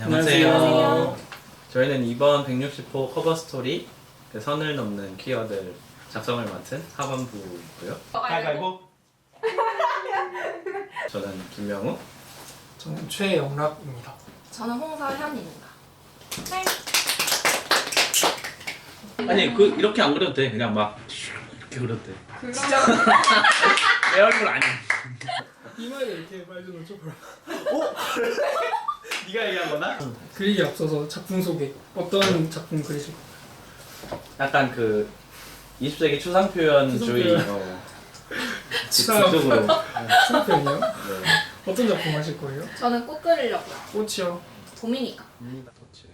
안녕하세요. 안녕하세요. 저희는 이번 160호 커버 스토리 그 선을 넘는 퀴어들 작성을 맡은 하반부고요. 가위바위보. 저는 김명우. 저는 최영락입니다. 저는 홍서현입니다. 아니 그 이렇게 안 그려도 돼. 그냥 막 이렇게 그려도 돼. 진짜 내 얼굴 아니야. 이마에 이렇게 말좀 좀 그럼. 네가 얘기한 거나? 그리기 앞서서 작품 소개. 어떤 작품 그리실 거예요? 약간 그 20세기 추상 표현주의 추상 어, 추상. 그쪽으로. 수학편이요? 네. 어떤 작품 하실 거예요? 저는 꽃 그리려고요. 꽃이요. 봄이니까. 그렇지.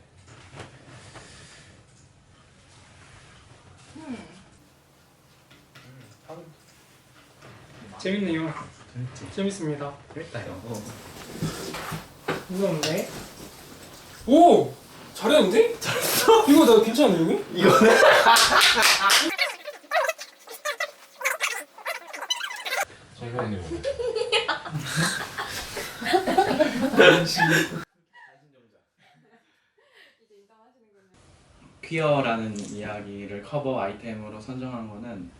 재밌네요. 재밌습니다. 재밌다 이거. 어. 오! 잘했는데? 잘했어? 이거 나 괜찮은데 여기? 이거는 퀴어라는 이야기를 커버 아이템으로 선정한 거는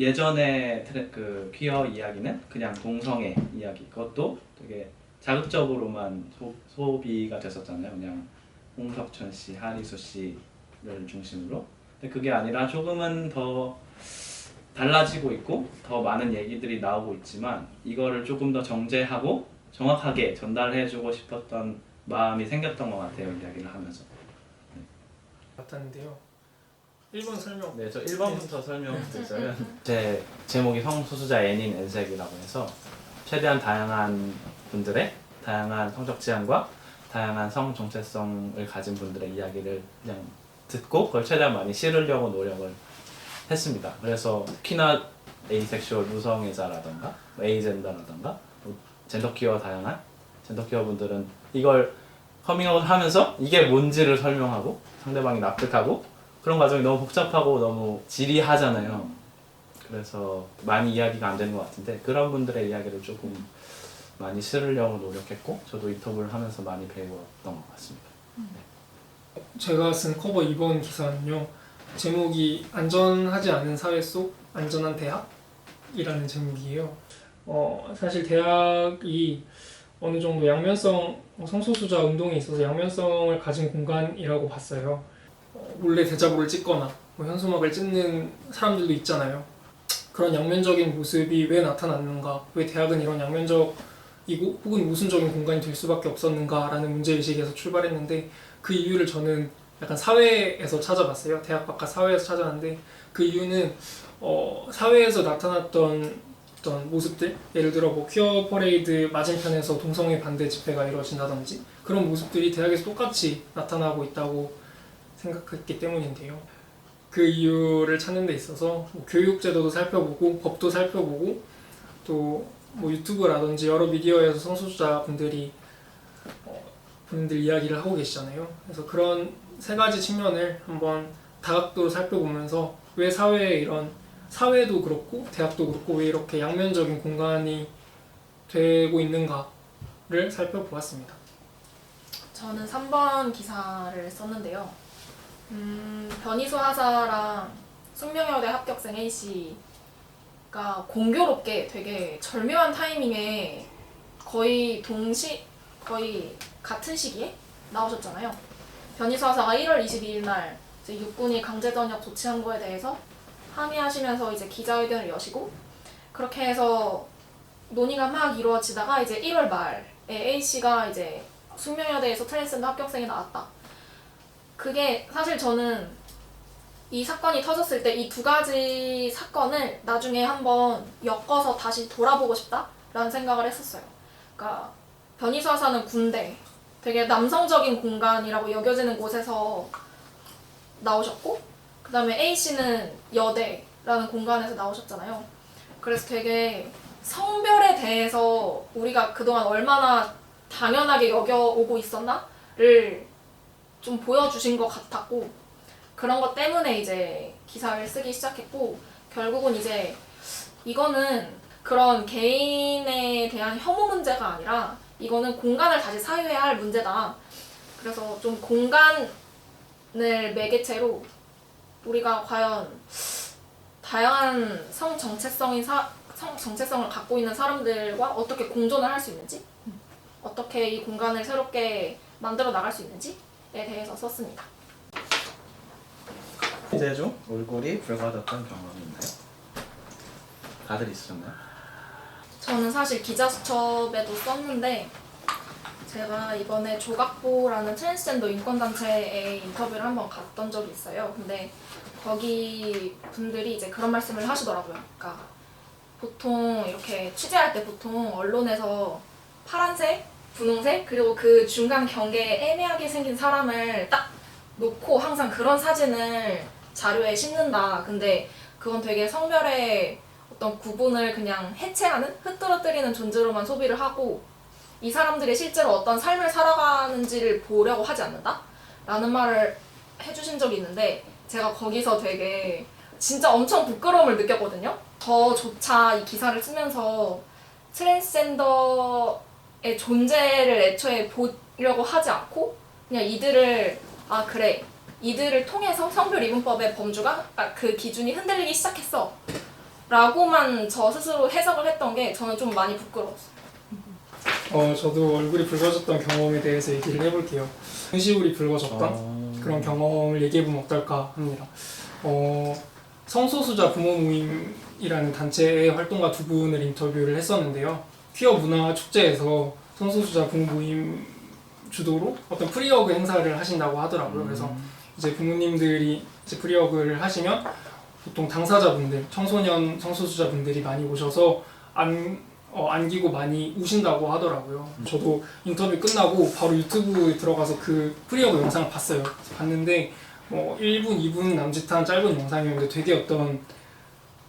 예전에 트랙 그 퀴어 이야기는 그냥 동성애 이야기. 그것도 되게 자극적으로만 소, 소비가 됐었잖아요. 그냥 홍석천 씨, 하리수 씨를 중심으로. 근데 그게 아니라 조금은 더 달라지고 있고 더 많은 얘기들이 나오고 있지만 이거를 조금 더 정제하고 정확하게 전달해주고 싶었던 마음이 생겼던 것 같아요 이야기를 하면서. 같았는데요. 1번 설명. 네, 저 1번부터 설명드리자면 제 제목이 성소수자 N인 N색이라고 해서 최대한 다양한 분들의 다양한 성적 지향과 다양한 성 정체성을 가진 분들의 이야기를 그냥 듣고 그걸 최대한 많이 실으려고 노력을 했습니다. 그래서 특히나 에이섹슈얼 무성애자라던가 뭐 에이젠더라던가 뭐 젠더 퀴어 다양한 젠더 퀴어 분들은 이걸 커밍아웃 하면서 이게 뭔지를 설명하고 상대방이 납득하고 그런 과정이 너무 복잡하고 너무 지리하잖아요. 그래서 많이 이야기가 안 되는 것 같은데 그런 분들의 이야기를 조금 많이 실으려고 노력했고 저도 인터뷰를 하면서 많이 배웠던 것 같습니다. 제가 쓴 커버 2번 기사는요. 제목이 안전하지 않은 사회 속 안전한 대학이라는 제목이에요. 어, 사실 대학이 어느 정도 양면성 어, 성소수자 운동에 있어서 양면성을 가진 공간이라고 봤어요. 어, 몰래 대자보를 찍거나 뭐 현수막을 찍는 사람들도 있잖아요. 그런 양면적인 모습이 왜 나타났는가? 왜 대학은 이런 양면적이고 혹은 모순적인 공간이 될 수밖에 없었는가라는 문제 의식에서 출발했는데 그 이유를 저는 약간 사회에서 찾아봤어요. 대학 바깥 사회에서 찾아봤는데 그 이유는 어, 사회에서 나타났던 어떤 모습들 예를 들어 뭐 퀴어 퍼레이드 맞은편에서 동성애 반대 집회가 이루어진다든지 그런 모습들이 대학에서 똑같이 나타나고 있다고 생각했기 때문인데요. 그 이유를 찾는 데 있어서 뭐 교육 제도도 살펴보고 법도 살펴보고 또 뭐 유튜브라든지 여러 미디어에서 성소수자 분들이 어, 분들 이야기를 하고 계시잖아요. 그래서 그런 세 가지 측면을 한번 다각도로 살펴보면서 왜 사회에 이런 사회도 그렇고 대학도 그렇고 왜 이렇게 양면적인 공간이 되고 있는가를 살펴보았습니다. 저는 3번 기사를 썼는데요. 음, 변희수 하사랑 숙명여대 합격생 A씨가 공교롭게 되게 절묘한 타이밍에 거의 동시, 거의 같은 시기에 나오셨잖아요. 변희수 하사가 1월 22일 날 이제 육군이 강제전역 조치한 거에 대해서 항의하시면서 이제 기자회견을 여시고 그렇게 해서 논의가 막 이루어지다가 이제 1월 말에 A 씨가 이제 숙명여대에서 트랜스젠더 합격생이 나왔다. 그게 사실 저는 이 사건이 터졌을 때 이 두 가지 사건을 나중에 한번 엮어서 다시 돌아보고 싶다라는 생각을 했었어요. 그러니까 변희수 하사는 군대, 되게 남성적인 공간이라고 여겨지는 곳에서 나오셨고, 그 다음에 A 씨는 여대라는 공간에서 나오셨잖아요. 그래서 되게 성별에 대해서 우리가 그동안 얼마나 당연하게 여겨오고 있었나를 좀 보여주신 것 같았고 그런 것 때문에 이제 기사를 쓰기 시작했고 결국은 이제 이거는 그런 개인에 대한 혐오 문제가 아니라 이거는 공간을 다시 사유해야 할 문제다. 그래서 좀 공간을 매개체로 우리가 과연 다양한 성 정체성인 사, 성 정체성을 갖고 있는 사람들과 어떻게 공존을 할 수 있는지, 어떻게 이 공간을 새롭게 만들어 나갈 수 있는지에 대해서 썼습니다. 이제 중 얼굴이 붉어졌던 경험이 있나요? 다들 있으셨나요? 저는 사실 기자 수첩에도 썼는데 제가 이번에 조각보라는 트랜스젠더 인권단체에 인터뷰를 한번 갔던 적이 있어요. 근데 거기 분들이 이제 그런 말씀을 하시더라고요. 그러니까 보통 이렇게 취재할 때 보통 언론에서 파란색, 분홍색 그리고 그 중간 경계에 애매하게 생긴 사람을 딱 놓고 항상 그런 사진을 자료에 싣는다. 근데 그건 되게 성별의 어떤 구분을 그냥 해체하는 흩뜨러뜨리는 존재로만 소비를 하고 이 사람들이 실제로 어떤 삶을 살아가는지를 보려고 하지 않는다? 라는 말을 해주신 적이 있는데 제가 거기서 되게 진짜 엄청 부끄러움을 느꼈거든요. 저조차 이 기사를 쓰면서 트랜스젠더의 존재를 애초에 보려고 하지 않고 그냥 이들을 아 그래 이들을 통해서 성별 이분법의 범주가 아, 그 기준이 흔들리기 시작했어 라고만 저 스스로 해석을 했던 게 저는 좀 많이 부끄러웠어요. 어, 저도 얼굴이 붉어졌던 경험에 대해서 얘기를 해볼게요. 눈시울이 붉어졌던 어... 그런 경험을 얘기해보면 어떨까 합니다. 어, 성소수자 부모 모임이라는 단체의 활동가 두 분을 인터뷰를 했었는데요. 퀴어 문화 축제에서 성소수자 부모 모임 주도로 어떤 프리어그 행사를 하신다고 하더라고요. 그래서 이제 부모님들이 이제 프리어그를 하시면 보통 당사자분들, 청소년 성소수자분들이 많이 오셔서 안, 어, 안기고 많이 우신다고 하더라고요. 저도 인터뷰 끝나고 바로 유튜브에 들어가서 그 프리어그 영상을 봤어요. 봤는데 뭐 1분, 2분 남짓한 짧은 영상이었는데 되게 어떤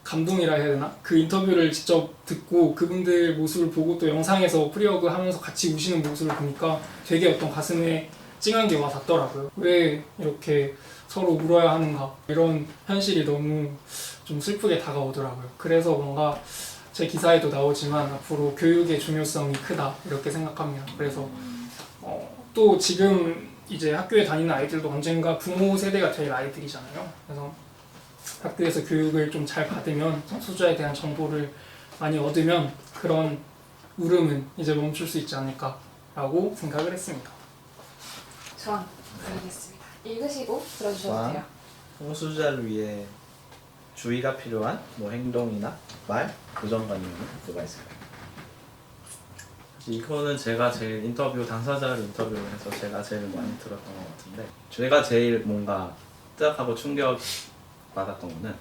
감동이라 해야 되나? 그 인터뷰를 직접 듣고 그분들 모습을 보고 또 영상에서 프리어그 하면서 같이 우시는 모습을 보니까 되게 어떤 가슴에 찡한 게 와 닿더라고요. 왜 이렇게 서로 울어야 하는가 이런 현실이 너무 좀 슬프게 다가오더라고요. 그래서 뭔가 제 기사에도 나오지만 앞으로 교육의 중요성이 크다 이렇게 생각합니다. 그래서 어, 또 지금 이제 학교에 다니는 아이들도 언젠가 부모 세대가 될 아이들이잖아요. 그래서 학교에서 교육을 좀 잘 받으면 소수자에 대한 정보를 많이 얻으면 그런 울음은 이제 멈출 수 있지 않을까라고 생각을 했습니다. 저항 알겠습니다. 읽으시고 들어주셔도. 돼요. 성소수자를 위해 주의가 필요한 뭐 행동이나 말, 고정관념은 뭐가 있을까요? 이거는 제가 제일 인터뷰 당사자를 인터뷰를 해서 제가 제일 많이 들었던 것 같은데 제가 제일 뭔가 뜨악하고 충격 받았던 거는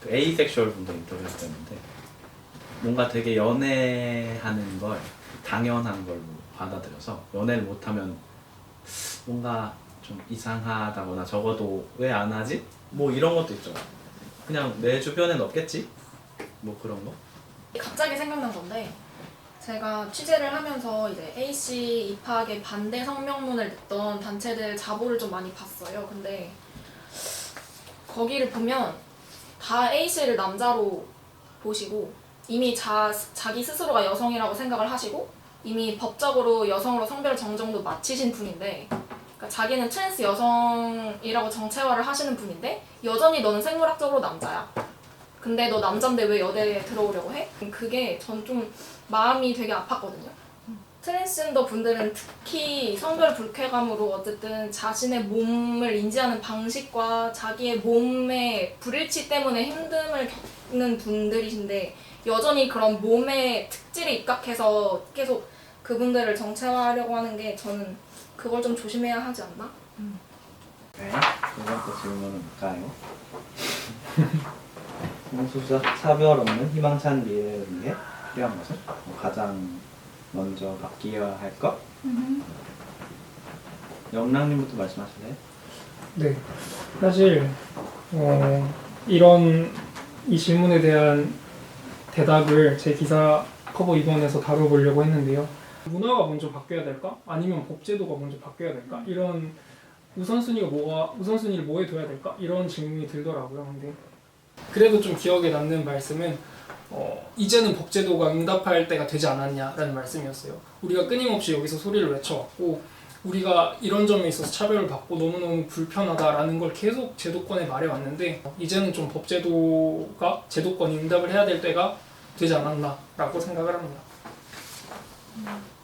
그 에이섹슈얼 분들 인터뷰했었는데 뭔가 되게 연애하는 걸 당연한 걸로 받아들여서 연애를 못하면 뭔가 좀 이상하다거나 적어도 왜 안 하지? 뭐 이런 것도 있죠. 그냥 내 주변엔 없겠지? 뭐 그런 거? 갑자기 생각난 건데 제가 취재를 하면서 이제 A씨 입학에 반대 성명문을 냈던 단체들 자보를 좀 많이 봤어요. 근데 거기를 보면 다 A씨를 남자로 보시고 이미 자, 자기 스스로가 여성이라고 생각을 하시고 이미 법적으로 여성으로 성별 정정도 마치신 분인데 그러니까 자기는 트랜스 여성이라고 정체화를 하시는 분인데 여전히 너는 생물학적으로 남자야. 근데 너 남잔데 왜 여대에 들어오려고 해? 그게 전 좀 마음이 되게 아팠거든요. 트랜스젠더 분들은 특히 성별 불쾌감으로 어쨌든 자신의 몸을 인지하는 방식과 자기의 몸의 불일치 때문에 힘듦을 겪는 분들이신데 여전히 그런 몸의 특질에 입각해서 계속 그분들을 정체화하려고 하는 게 저는 그걸 좀 조심해야 하지 않나? 네. 두 번째 질문은 뭘까요? 성소수자 차별 없는 희망찬 미래를 위해 필요한 것은 뭐 가장 먼저 바뀌어야 할 것? 영랑님부터 말씀하실래요? 네, 사실 어, 이런 이 질문에 대한 대답을 제 기사 커버 2번에서 다뤄보려고 했는데요. 문화가 먼저 바뀌어야 될까? 아니면 법제도가 먼저 바뀌어야 될까? 이런 우선순위가 뭐가 우선순위를 뭐에 둬야 될까? 이런 질문이 들더라고요. 근데 그래도 좀 기억에 남는 말씀은 어, 이제는 법제도가 응답할 때가 되지 않았냐라는 말씀이었어요. 우리가 끊임없이 여기서 소리를 외쳐왔고 우리가 이런 점에 있어서 차별을 받고 너무너무 불편하다라는 걸 계속 제도권에 말해왔는데 이제는 좀 법제도가 제도권이 응답을 해야 될 때가 되지 않았나라고 생각을 합니다.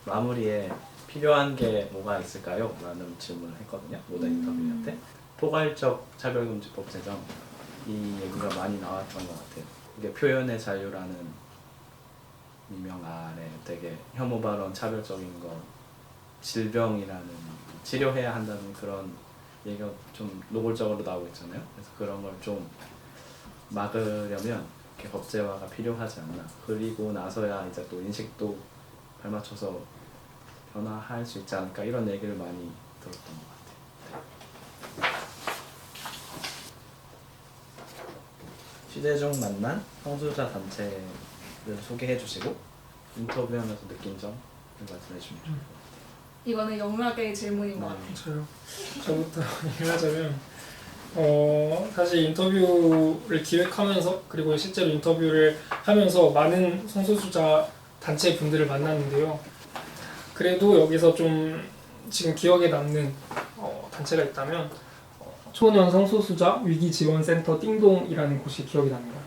마무리에 필요한 게 뭐가 있을까요? 라는 질문을 했거든요. 모든 인터뷰한테. 포괄적 차별금지법 제정 이 얘기가 많이 나왔던 것 같아요. 이게 표현의 자유라는 미명 아래 되게 혐오 발언 차별적인 거 질병이라는 치료해야 한다는 그런 얘기가 좀 노골적으로 나오고 있잖아요. 그래서 그런 걸 좀 막으려면 이렇게 법제화가 필요하지 않나. 그리고 나서야 이제 또 인식도 발맞춰서 변화할 수 있지 않을까 이런 얘기를 많이 들었던 것 같아요. 취재 중 만난 성소수자 단체를 소개해 주시고 인터뷰하면서 느낀 점을 말씀해 주시면 좋을 것 같아요. 이거는 영락의 질문인 것 같아요. 네. 저요. 저부터 얘기를 하자면 어 사실 인터뷰를 기획하면서 그리고 실제로 인터뷰를 하면서 많은 성소수자 단체 분들을 만났는데요. 그래도 여기서 좀 지금 기억에 남는 어, 단체가 있다면 어, 초년 성소수자 위기 지원 센터 띵동이라는 곳이 기억이 납니다.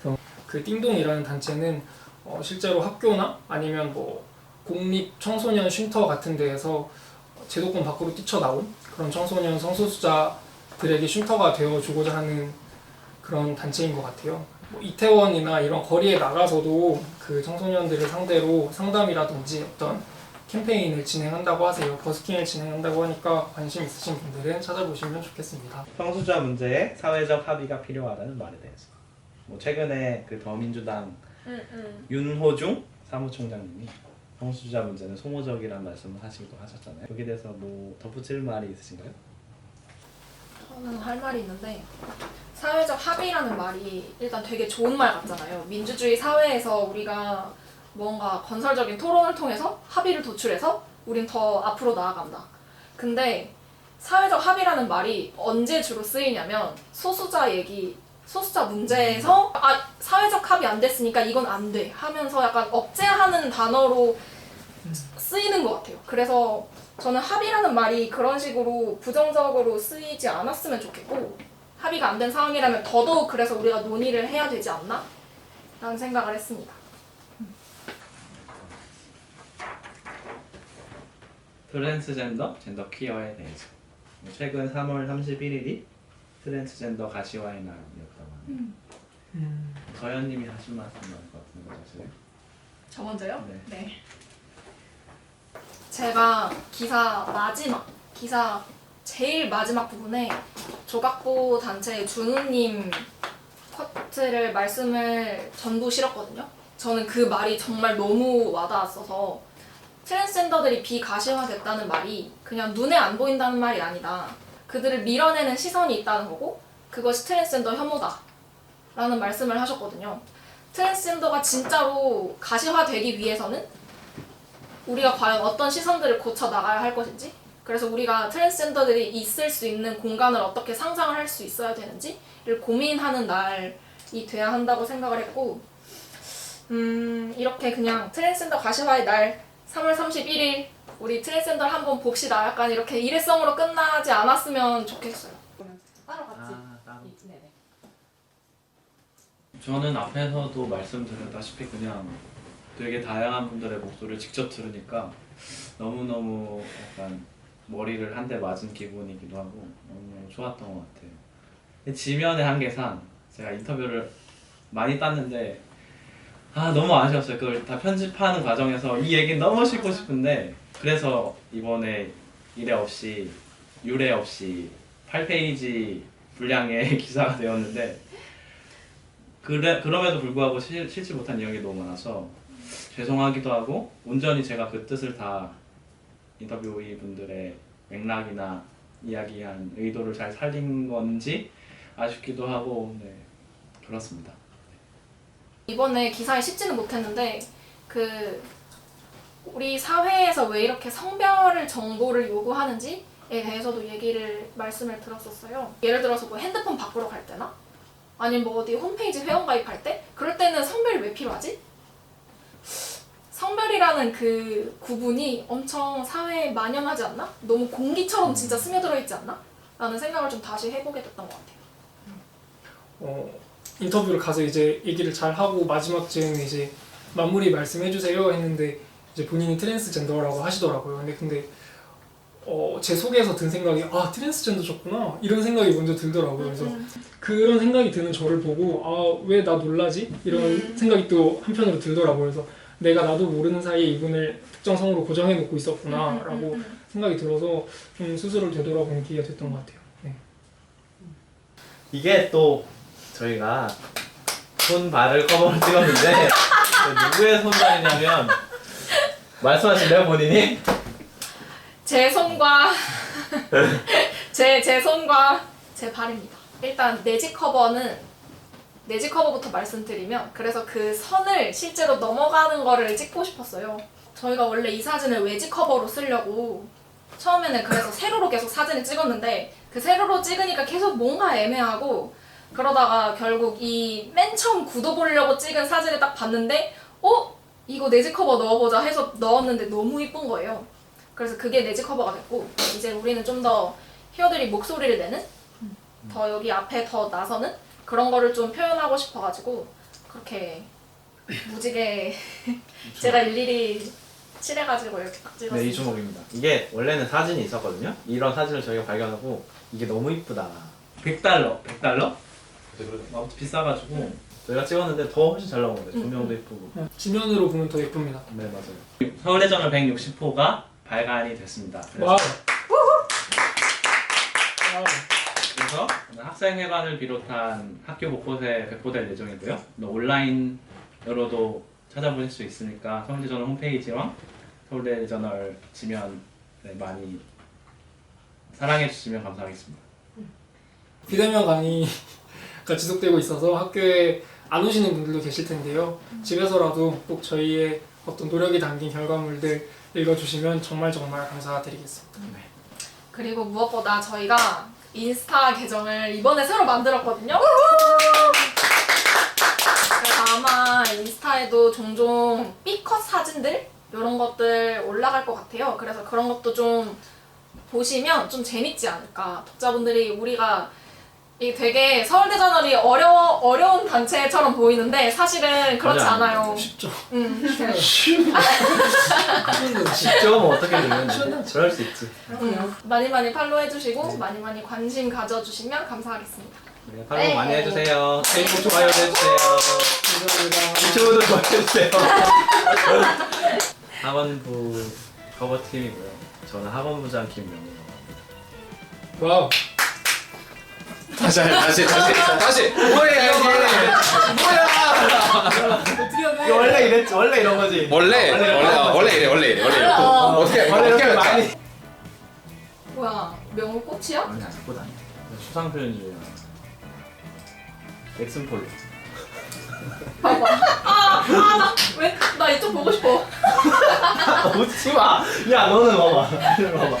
그래서 그 띵동이라는 단체는 어, 실제로 학교나 아니면 뭐 공립 청소년 쉼터 같은 데에서 제도권 밖으로 뛰쳐나온 그런 청소년 성소수자들에게 쉼터가 되어주고자 하는 그런 단체인 것 같아요. 뭐 이태원이나 이런 거리에 나가서도 그 청소년들을 상대로 상담이라든지 어떤 캠페인을 진행한다고 하세요. 버스킹을 진행한다고 하니까 관심 있으신 분들은 찾아보시면 좋겠습니다. 성소수자 문제에 사회적 합의가 필요하다는 말에 대해서 뭐 최근에 그 더민주당 응, 응. 윤호중 사무총장님이 성소수자 문제는 소모적이라는 말씀을 하시기도 하셨잖아요. 여기에 대해서 뭐 덧붙일 말이 있으신가요? 저는 할 말이 있는데 사회적 합의라는 말이 일단 되게 좋은 말 같잖아요. 민주주의 사회에서 우리가 뭔가 건설적인 토론을 통해서 합의를 도출해서 우린 더 앞으로 나아간다. 근데 사회적 합의라는 말이 언제 주로 쓰이냐면 소수자 얘기, 소수자 문제에서 아 사회적 합의 안 됐으니까 이건 안 돼 하면서 약간 억제하는 단어로 쓰이는 것 같아요. 그래서 저는 합의라는 말이 그런 식으로 부정적으로 쓰이지 않았으면 좋겠고 합의가 안 된 상황이라면 더더욱 그래서 우리가 논의를 해야 되지 않나? 라는 생각을 했습니다. 트랜스젠더, 젠더 퀴어에 대해서 뭐 최근 3월 31일이 트랜스젠더 가시화의 날이었다고 하네요. 음, 서현님이 하신 말씀 나올 것 같은데 맞으세요? 저 먼저요? 네. 제가 기사 마지막, 기사 제일 마지막 부분에 조각보 단체 준우님 커트를 말씀을 전부 실었거든요. 저는 그 말이 정말 너무 와닿았어서 트랜스젠더들이 비가시화됐다는 말이 그냥 눈에 안 보인다는 말이 아니다. 그들을 밀어내는 시선이 있다는 거고 그것이 트랜스젠더 혐오다. 라는 말씀을 하셨거든요. 트랜스젠더가 진짜로 가시화되기 위해서는 우리가 과연 어떤 시선들을 고쳐 나가야 할 것인지 그래서 우리가 트랜스젠더들이 있을 수 있는 공간을 어떻게 상상을 할 수 있어야 되는지를 고민하는 날이 돼야 한다고 생각을 했고 음 이렇게 그냥 트랜스젠더 가시화의 날 3월 31일 우리 트랜스젠더를 한번 봅시다 약간 이렇게 일회성으로 끝나지 않았으면 좋겠어요 따로 같이. 아, 따로. 네네. 저는 앞에서도 말씀드렸다시피 그냥 되게 다양한 분들의 목소리를 직접 들으니까 너무너무 약간 머리를 한 대 맞은 기분이기도 하고 너무 좋았던 것 같아요. 지면의 한계상 제가 인터뷰를 많이 땄는데 아 너무 아쉬웠어요. 그걸 다 편집하는 과정에서 이 얘기 너무 싣고 싶은데 그래서 이번에 이래 없이 유래 없이 8페이지 분량의 기사가 되었는데 그래 그럼에도 불구하고 실, 실지 못한 이야기 너무 많아서 죄송하기도 하고 온전히 제가 그 뜻을 다 인터뷰이 분들의 맥락이나 이야기한 의도를 잘 살린 건지 아쉽기도 하고 네 그렇습니다. 이번에 기사에 싣지는 못했는데 그 우리 사회에서 왜 이렇게 성별 정보를 요구하는지에 대해서도 얘기를 말씀을 들었었어요. 예를 들어서 뭐 핸드폰 바꾸러 갈 때나 아니면 뭐 어디 홈페이지 회원 가입할 때 그럴 때는 성별이 왜 필요하지? 사진이라는 그 구분이 엄청 사회에 만연하지 않나? 너무 공기처럼 진짜 스며들어 있지 않나? 라는 생각을 좀 다시 해보게 됐던 것 같아요. 어, 인터뷰를 가서 이제 얘기를 잘 하고 마지막 즈음에 이제 마무리 말씀해 주세요 했는데 이제 본인이 트랜스젠더라고 하시더라고요. 근데 근데 어, 제 속에서 든 생각이 아 트랜스젠더셨구나 이런 생각이 먼저 들더라고요. 그래서 음, 그런 생각이 드는 저를 보고 아 왜 나 놀라지 이런 음. 생각이 또 한편으로 들더라고요. 그래서 내가 나도 모르는 사이에 이분을 특정 성으로 고정해 놓고 있었구나라고 음, 음, 음. 생각이 들어서 좀 스스로를 되돌아보는 기회가 됐던 것 같아요. 네. 이게 또 저희가 손 발을 커버를 찍었는데 누구의 손발이냐면 말씀하실래요 본인이? 제 손과 제, 제 손과 제 발입니다. 일단 내지 커버는 내지 커버부터 말씀드리면 그래서 그 선을 실제로 넘어가는 거를 찍고 싶었어요. 저희가 원래 이 사진을 외지 커버로 쓰려고 처음에는 그래서 세로로 계속 사진을 찍었는데 그 세로로 찍으니까 계속 뭔가 애매하고 그러다가 결국 이 맨 처음 구도 보려고 찍은 사진을 딱 봤는데 어? 이거 내지 커버 넣어보자 해서 넣었는데 너무 이쁜 거예요. 그래서 그게 내지 커버가 됐고 이제 우리는 좀 더 히어들이 목소리를 내는 더 여기 앞에 더 나서는 그런 거를 좀 표현하고 싶어가지고 그렇게 무지개 제가 일일이 칠해가지고 이렇게 딱 찍었어요. 네, 이 주목입니다. 이게 원래는 사진이 있었거든요. 이런 사진을 저희가 발견하고 이게 너무 이쁘다. 100달러, 100달러? 아무튼 비싸가지고 저희가 찍었는데 더 훨씬 잘 나온 거예요. 조명도 이쁘고. 지면으로 보면 더 예쁩니다. 네, 맞아요. 서울대전을 160호가 발간이 됐습니다. 그래서, 와우. 와우. 그래서 오늘 학생회관을 비롯한 학교 곳곳에 배포될 예정이고요. 또 온라인으로도 찾아보실 수 있으니까 서울대저널 홈페이지와 서울대저널 지면에 많이 사랑해 주시면 감사하겠습니다. 비대면 강의 가 지속되고 있어서 학교에 안 오시는 분들도 계실 텐데요. 집에서라도 꼭 저희의 어떤 노력이 담긴 결과물들 읽어주시면 정말 정말 감사드리겠습니다. 그리고 무엇보다 저희가 인스타 계정을 이번에 새로 만들었거든요. 그래서 아마 인스타에도 종종 B컷 사진들 이런 것들 올라갈 것 같아요. 그래서 그런 것도 좀 보시면 좀 재밌지 않을까. 독자분들이 우리가 이게 되게 서울대 저널이 어려워 어려운 단체처럼 보이는데 사실은 그렇지 맞아요. 않아요. 쉽죠? 음. 쉬운 거. 직접 뭐 어떻게 되면 그럴 수 있지. 음, 많이 많이 팔로우 해주시고 많이 많이 관심 가져주시면 감사하겠습니다. 네, 팔로우 네. 많이 해주세요. 페이스북 좋아요도 해주세요. 감사합니다. 유튜브도 좋아해주세요. 학원부 커버팀이고요. 저는 학원부장 김명희라고 합니다. 와우. 다시 다시 다시 다시 뭐야 이게 어떻게 하네? 이거 원래 이랬지 원래 이런 거지. 원래 원래 어, 원래 이래 원래 이래 원래 이래 어. 어떻게 원래 어떻게 이렇게 할까 많이 뭐야 명호 꽃이야? 많이 안 잡고 다녀. 수상 표현 중이야. 엑슨폴로. 왜? 나 이쪽 보고 싶어. 웃지 마. 야 너는 봐봐. 봐봐.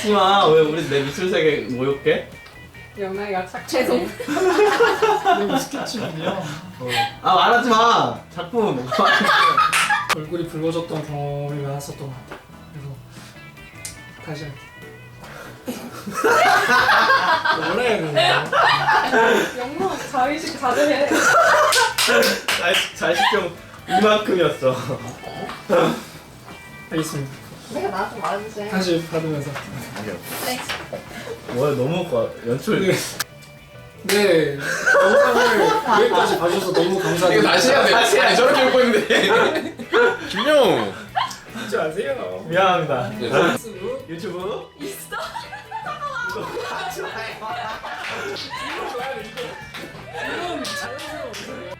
어, 웃지 마. 왜 우리 내 미술 세계 모욕해? 영아이가 착 죄송. 이거 스케치북이야. 아 말하지 마. 뭐가? 얼굴이 붉어졌던 경험이 많았었던 것 같아요. 그래서 다시 할게. 해야 되나? 영아 자의식 자제해. 자식 자식형 이만큼이었어. 알겠습니다. 내가 나한테 말해주세요. 다시 받으면서. 아니요. 네. 뭐야 너무 과- 연출. 네. 네. 영상을 여기까지 봐주셔서 너무 이거 감사드립니다. 다시 해야 돼 다시 해야 돼 저렇게 읽고 있는데 김용 하지 마세요. 미안합니다. 페이스북, 유튜브. 있어? 이건 자연스러운